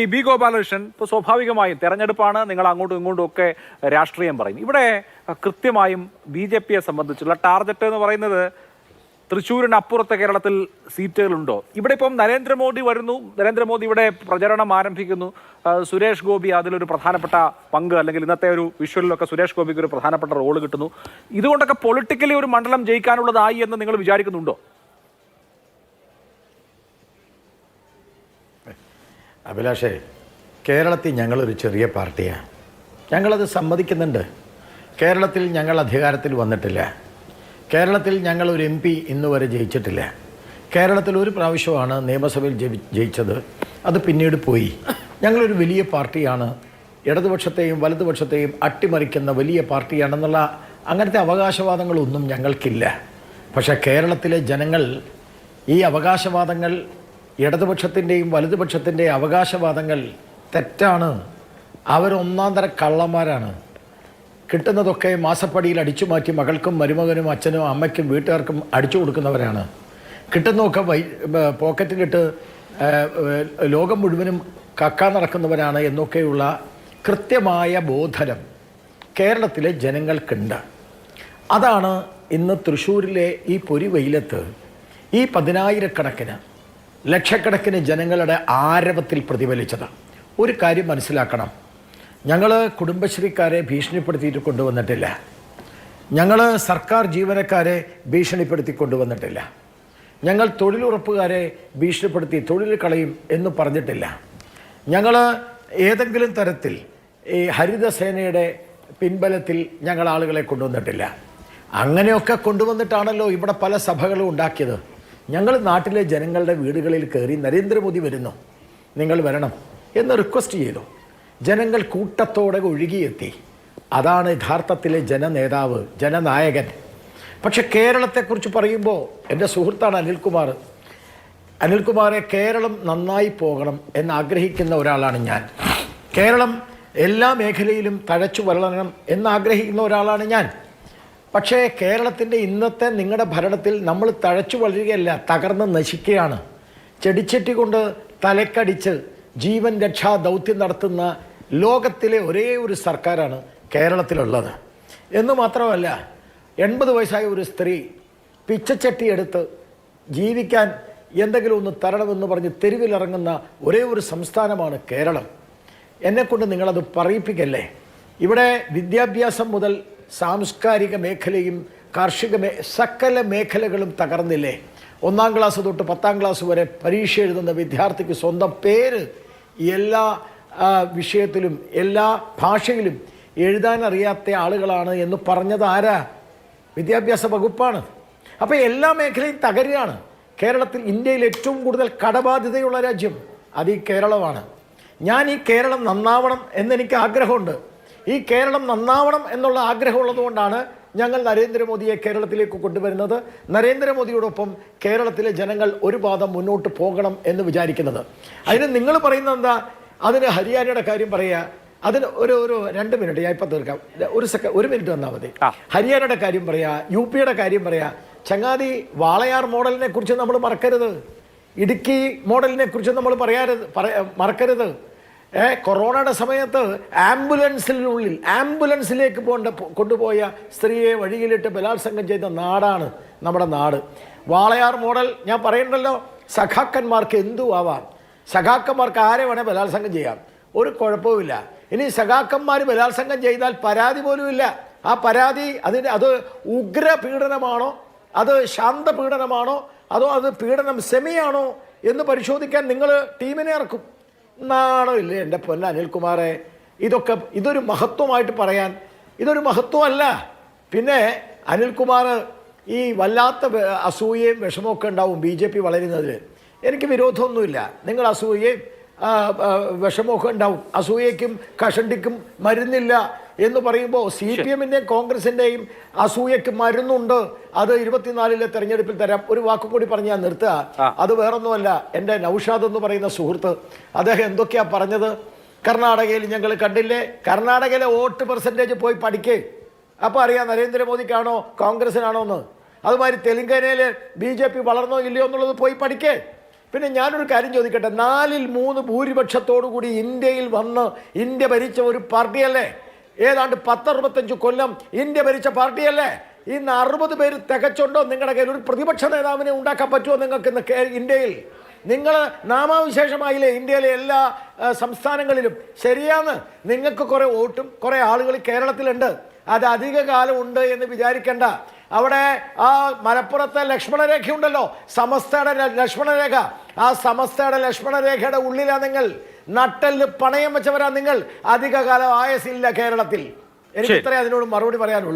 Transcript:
ഈ ബി ഗോപാലകൃഷ്ണൻ ഇപ്പോൾ സ്വാഭാവികമായും തെരഞ്ഞെടുപ്പാണ് നിങ്ങൾ അങ്ങോട്ടും ഇങ്ങോട്ടും ഒക്കെ രാഷ്ട്രീയം പറയും. ഇവിടെ കൃത്യമായും ബി ജെ പിയെ സംബന്ധിച്ചുള്ള ടാർഗറ്റ് എന്ന് പറയുന്നത് തൃശ്ശൂരിന് അപ്പുറത്തെ കേരളത്തിൽ സീറ്റുകളുണ്ടോ? ഇവിടെ ഇപ്പം നരേന്ദ്രമോദി വരുന്നു നരേന്ദ്രമോദി ഇവിടെ പ്രചരണം ആരംഭിക്കുന്നു. സുരേഷ് ഗോപി അതിലൊരു പ്രധാനപ്പെട്ട പങ്ക് അല്ലെങ്കിൽ ഇന്നത്തെ ഒരു വിഷ്വലിലൊക്കെ സുരേഷ് ഗോപിക്ക് ഒരു പ്രധാനപ്പെട്ട റോൾ കിട്ടുന്നു. ഇതുകൊണ്ടൊക്കെ പൊളിറ്റിക്കലി ഒരു മണ്ഡലം ജയിക്കാനുള്ളതായി എന്ന് നിങ്ങൾ വിചാരിക്കുന്നുണ്ടോ? അഭിലാഷേ കേരളത്തിൽ ഞങ്ങളൊരു ചെറിയ പാർട്ടിയാണ് ഞങ്ങളത് സമ്മതിക്കുന്നുണ്ട്. കേരളത്തിൽ ഞങ്ങൾ അധികാരത്തിൽ വന്നിട്ടില്ല. കേരളത്തിൽ ഞങ്ങൾ ഒരു എം പി ഇന്ന് വരെ ജയിച്ചിട്ടില്ല. കേരളത്തിൽ ഒരു പ്രാവശ്യമാണ് നിയമസഭയിൽ ജയി- ജയിച്ചത്. അത് പിന്നീട് പോയി. ഞങ്ങളൊരു വലിയ പാർട്ടിയാണ്. ഇടതുപക്ഷത്തെയും വലതുപക്ഷത്തെയും അട്ടിമറിക്കുന്ന വലിയ പാർട്ടിയാണെന്നുള്ള അങ്ങനത്തെ അവകാശവാദങ്ങളൊന്നും ഞങ്ങൾക്കില്ല. പക്ഷേ കേരളത്തിലെ ജനങ്ങൾ ഈ അവകാശവാദങ്ങൾ ഇടതുപക്ഷത്തിന്റെയും വലതുപക്ഷത്തിന്റെയും അവകാശവാദങ്ങൾ തെറ്റാണ്. അവരൊന്നാം തര കള്ളന്മാരാണ്. കിട്ടുന്നതൊക്കെ മാസപ്പടിയിൽ അടിച്ചു മാറ്റി മകൾക്കും മരുമകനും അച്ഛനും അമ്മയ്ക്കും വീട്ടുകാർക്കും അടിച്ചു കൊടുക്കുന്നവരാണ്. കിട്ടുന്നതൊക്കെ വൈ പോക്കറ്റിലിട്ട് ലോകം മുഴുവനും കക്കാൻ നടക്കുന്നവരാണ് എന്നൊക്കെയുള്ള കൃത്യമായ ബോധനം കേരളത്തിലെ ജനങ്ങൾക്കുണ്ട്. അതാണ് ഇന്ന് തൃശ്ശൂരിലെ ഈ പൊരി വെയിലത്ത് ഈ പതിനായിരക്കണക്കിന് ലക്ഷക്കണക്കിന് ജനങ്ങളുടെ ആരവത്തിൽ പ്രതിഫലിച്ചത്. ഒരു കാര്യം മനസ്സിലാക്കണം. ഞങ്ങൾ കുടുംബശ്രീക്കാരെ ഭീഷണിപ്പെടുത്തിയിട്ട് കൊണ്ടുവന്നിട്ടില്ല. ഞങ്ങൾ സർക്കാർ ജീവനക്കാരെ ഭീഷണിപ്പെടുത്തി കൊണ്ടുവന്നിട്ടില്ല. ഞങ്ങൾ തൊഴിലുറപ്പുകാരെ ഭീഷണിപ്പെടുത്തി തൊഴിൽ കളയും എന്ന് പറഞ്ഞിട്ടില്ല. ഞങ്ങൾ ഏതെങ്കിലും തരത്തിൽ ഈ ഹരിതസേനയുടെ പിൻബലത്തിൽ ഞങ്ങൾ ആളുകളെ കൊണ്ടുവന്നിട്ടില്ല. അങ്ങനെയൊക്കെ കൊണ്ടുവന്നിട്ടാണല്ലോ ഇവിടെ പല സഭകളും ഉണ്ടാക്കിയത്. ഞങ്ങൾ നാട്ടിലെ ജനങ്ങളുടെ വീടുകളിൽ കയറി നരേന്ദ്രമോദി വരുന്നു. നിങ്ങൾ വരണം എന്ന് റിക്വസ്റ്റ് ചെയ്തു. ജനങ്ങൾ കൂട്ടത്തോടെ ഒഴുകിയെത്തി. അതാണ് യഥാർത്ഥത്തിലെ ജനനേതാവ് ജനനായകൻ. പക്ഷെ കേരളത്തെക്കുറിച്ച് പറയുമ്പോൾ എന്റെ സുഹൃത്താണ് അനിൽകുമാർ. അനിൽകുമാറെ കേരളം നന്നായി പോകണം എന്നാഗ്രഹിക്കുന്ന ഒരാളാണ് ഞാൻ. കേരളം എല്ലാ മേഖലയിലും തഴച്ചു വളരണം എന്നാഗ്രഹിക്കുന്ന ഒരാളാണ് ഞാൻ. പക്ഷേ കേരളത്തിന്റെ ഇന്നത്തെ നിങ്ങളുടെ ഭരണത്തിൽ നമ്മൾ തഴച്ചു വളരുകയല്ല തകർന്ന് നശിക്കുകയാണ്. ചെടിച്ചെട്ടി കൊണ്ട് തലക്കടിച്ച് ജീവൻ രക്ഷാ ദൗത്യം നടത്തുന്ന ലോകത്തിലെ ഒരേ ഒരു സർക്കാരാണ് കേരളത്തിലുള്ളത്. എന്ന് മാത്രമല്ല എൺപത് വയസ്സായ ഒരു സ്ത്രീ പിച്ചച്ചട്ടി എടുത്ത് ജീവിക്കാൻ എന്തെങ്കിലും ഒന്ന് തരണമെന്ന് പറഞ്ഞ് തെരുവിലിറങ്ങുന്ന ഒരേ ഒരു സംസ്ഥാനമാണ് കേരളം. എന്നെക്കൊണ്ട് നിങ്ങളത് പറയിപ്പിക്കല്ലേ? ഇവിടെ വിദ്യാഭ്യാസം മുതൽ സാംസ്കാരിക മേഖലയും കാർഷിക മേ സകല മേഖലകളും തകർന്നില്ലേ? ഒന്നാം ക്ലാസ് തൊട്ട് പത്താം ക്ലാസ് വരെ പരീക്ഷ എഴുതുന്ന വിദ്യാർത്ഥിക്ക് സ്വന്തം പേര് എല്ലാ വിഷയത്തിലും എല്ലാ ഭാഷയിലും എഴുതാൻ അറിയാത്ത ആളുകളാണ് എന്ന് പറഞ്ഞത് ആരാ? വിദ്യാഭ്യാസ വകുപ്പാണ്. അപ്പോൾ എല്ലാ മേഖലയും തകരുകയാണ്. കേരളത്തിൽ ഇന്ത്യയിൽ ഏറ്റവും കൂടുതൽ കടബാധ്യതയുള്ള രാജ്യം അത് ഈ കേരളമാണ്. ഞാൻ ഈ കേരളം നന്നാവണം എന്നെനിക്ക് ആഗ്രഹമുണ്ട്. ഈ കേരളം നന്നാവണം എന്നുള്ള ആഗ്രഹമുള്ളത് കൊണ്ടാണ് ഞങ്ങൾ നരേന്ദ്രമോദിയെ കേരളത്തിലേക്ക് കൊണ്ടുവരുന്നത്. നരേന്ദ്രമോദിയോടൊപ്പം കേരളത്തിലെ ജനങ്ങൾ ഒരു പാദം മുന്നോട്ട് പോകണം എന്ന് വിചാരിക്കുന്നത്. അതിന് നിങ്ങൾ പറയുന്നത് എന്താ? അതിന് ഹരിയാനയുടെ കാര്യം പറയുക. അതിന് ഒരു ഒരു രണ്ട് മിനിറ്റ് ഞാൻ ഇപ്പം തീർക്കാം. ഒരു സെക്കൻഡ് ഒരു മിനിറ്റ് വന്നാൽ മതി. ഹരിയാനയുടെ കാര്യം പറയാ യു പിയുടെ കാര്യം പറയാ ചങ്ങാതി വാളയാർ മോഡലിനെ കുറിച്ച് നമ്മൾ മറക്കരുത്. ഇടുക്കി മോഡലിനെ കുറിച്ച് നമ്മൾ പറയാരുത് പറ- മറക്കരുത്. ഏ കൊറോണയുടെ സമയത്ത് ആംബുലൻസിനുള്ളിൽ ആംബുലൻസിലേക്ക് പോകേണ്ട കൊണ്ടുപോയ സ്ത്രീയെ വഴിയിലിട്ട് ബലാത്സംഗം ചെയ്ത നാടാണ് നമ്മുടെ നാട്. വാളയാർ മോഡൽ ഞാൻ പറയണ്ടല്ലോ സഖാക്കന്മാർക്ക് എന്തു ആവാം സഖാക്കന്മാർക്ക് ആരെ വേണേൽ ബലാത്സംഗം ചെയ്യാം? ഒരു കുഴപ്പവുമില്ല ഇനി സഖാക്കന്മാർ ബലാത്സംഗം ചെയ്താൽ പരാതി പോലുമില്ല ആ പരാതി അതിന് അത് ഉഗ്ര പീഡനമാണോ അത് ശാന്ത പീഡനമാണോ അതോ അത് പീഡനം സെമിയാണോ? എന്ന് പരിശോധിക്കാൻ നിങ്ങൾ ടീമിനെ ഇറക്കും. നാണോ ഇല്ലേ എന്റെ പൊന്ന അനിൽകുമാറെ? ഇതൊക്കെ ഇതൊരു മഹത്വമായിട്ട് പറയാൻ. ഇതൊരു മഹത്വമല്ല. പിന്നെ അനിൽകുമാർ ഈ വല്ലാത്ത അസൂയയും വിഷമമൊക്കെ ഉണ്ടാവും ബി ജെ പി വളരുന്നതിൽ എനിക്ക് വിരോധമൊന്നുമില്ല. നിങ്ങൾ അസൂയയും വിഷമമൊക്കെ ഉണ്ടാവും. അസൂയയ്ക്കും കഷണ്ടിക്കും മരുന്നില്ല. എന്ന് പറയുമ്പോൾ സി പി എമ്മിന്റെയും കോൺഗ്രസിന്റെയും അസൂയക്ക് മരുന്നുണ്ട്. അത് ഇരുപത്തിനാലിലെ തെരഞ്ഞെടുപ്പിൽ തരാം. ഒരു വാക്കും കൂടി പറഞ്ഞ് ഞാൻ നിർത്തുക. അത് വേറൊന്നുമല്ല. എന്റെ നൌഷാദ് എന്ന് പറയുന്ന സുഹൃത്ത് അദ്ദേഹം എന്തൊക്കെയാ പറഞ്ഞത്? കർണാടകയിൽ ഞങ്ങൾ കണ്ടില്ലേ? കർണാടകയിലെ വോട്ട് പെർസെന്റേജ് പോയി പഠിക്കേ. അപ്പോൾ അറിയാം നരേന്ദ്രമോദിക്കാണോ കോൺഗ്രസിനാണോ എന്ന്. അതുമാതിരി തെലുങ്കാനയിൽ ബി ജെ പി വളർന്നോ ഇല്ലയോ എന്നുള്ളത് പോയി പഠിക്കേ. പിന്നെ ഞാനൊരു കാര്യം ചോദിക്കട്ടെ. നാലിൽ മൂന്ന് ഭൂരിപക്ഷത്തോടു കൂടി ഇന്ത്യയിൽ വന്ന് ഇന്ത്യ ഭരിച്ച ഒരു പാർട്ടിയല്ലേ? ഏതാണ്ട് പത്തറുപത്തഞ്ച് കൊല്ലം ഇന്ത്യ ഭരിച്ച പാർട്ടിയല്ലേ? ഇന്ന് അറുപത് പേര് തികച്ചുണ്ടോ? നിങ്ങളുടെ കയ്യിൽ ഒരു പ്രതിപക്ഷ നേതാവിനെ ഉണ്ടാക്കാൻ പറ്റുമോ നിങ്ങൾക്ക് ഇന്ന് ഇന്ത്യയിൽ? നിങ്ങൾ നാമാവിശേഷമായില്ലേ ഇന്ത്യയിലെ എല്ലാ സംസ്ഥാനങ്ങളിലും? ശരിയാണ്. നിങ്ങൾക്ക് കുറേ വോട്ടും കുറേ ആളുകൾ കേരളത്തിലുണ്ട്. അത് അധിക കാലം ഉണ്ട് എന്ന് വിചാരിക്കേണ്ട. അവിടെ ആ മലപ്പുറത്തെ ലക്ഷ്മണരേഖയുണ്ടല്ലോ. സമസ്തയുടെ ലക്ഷ്മണരേഖ. ആ സമസ്തയുടെ ലക്ഷ്മണരേഖയുടെ ഉള്ളിലാ നിങ്ങൾ. നട്ടൽ പണയം വെച്ചവരാ നിങ്ങൾ. അധികകാലം ആയസില്ല കേരളത്തിൽ. എനിക്ക്. ഇത്രേ അതിനോട് മറുപടി പറയാനുള്ളൂ.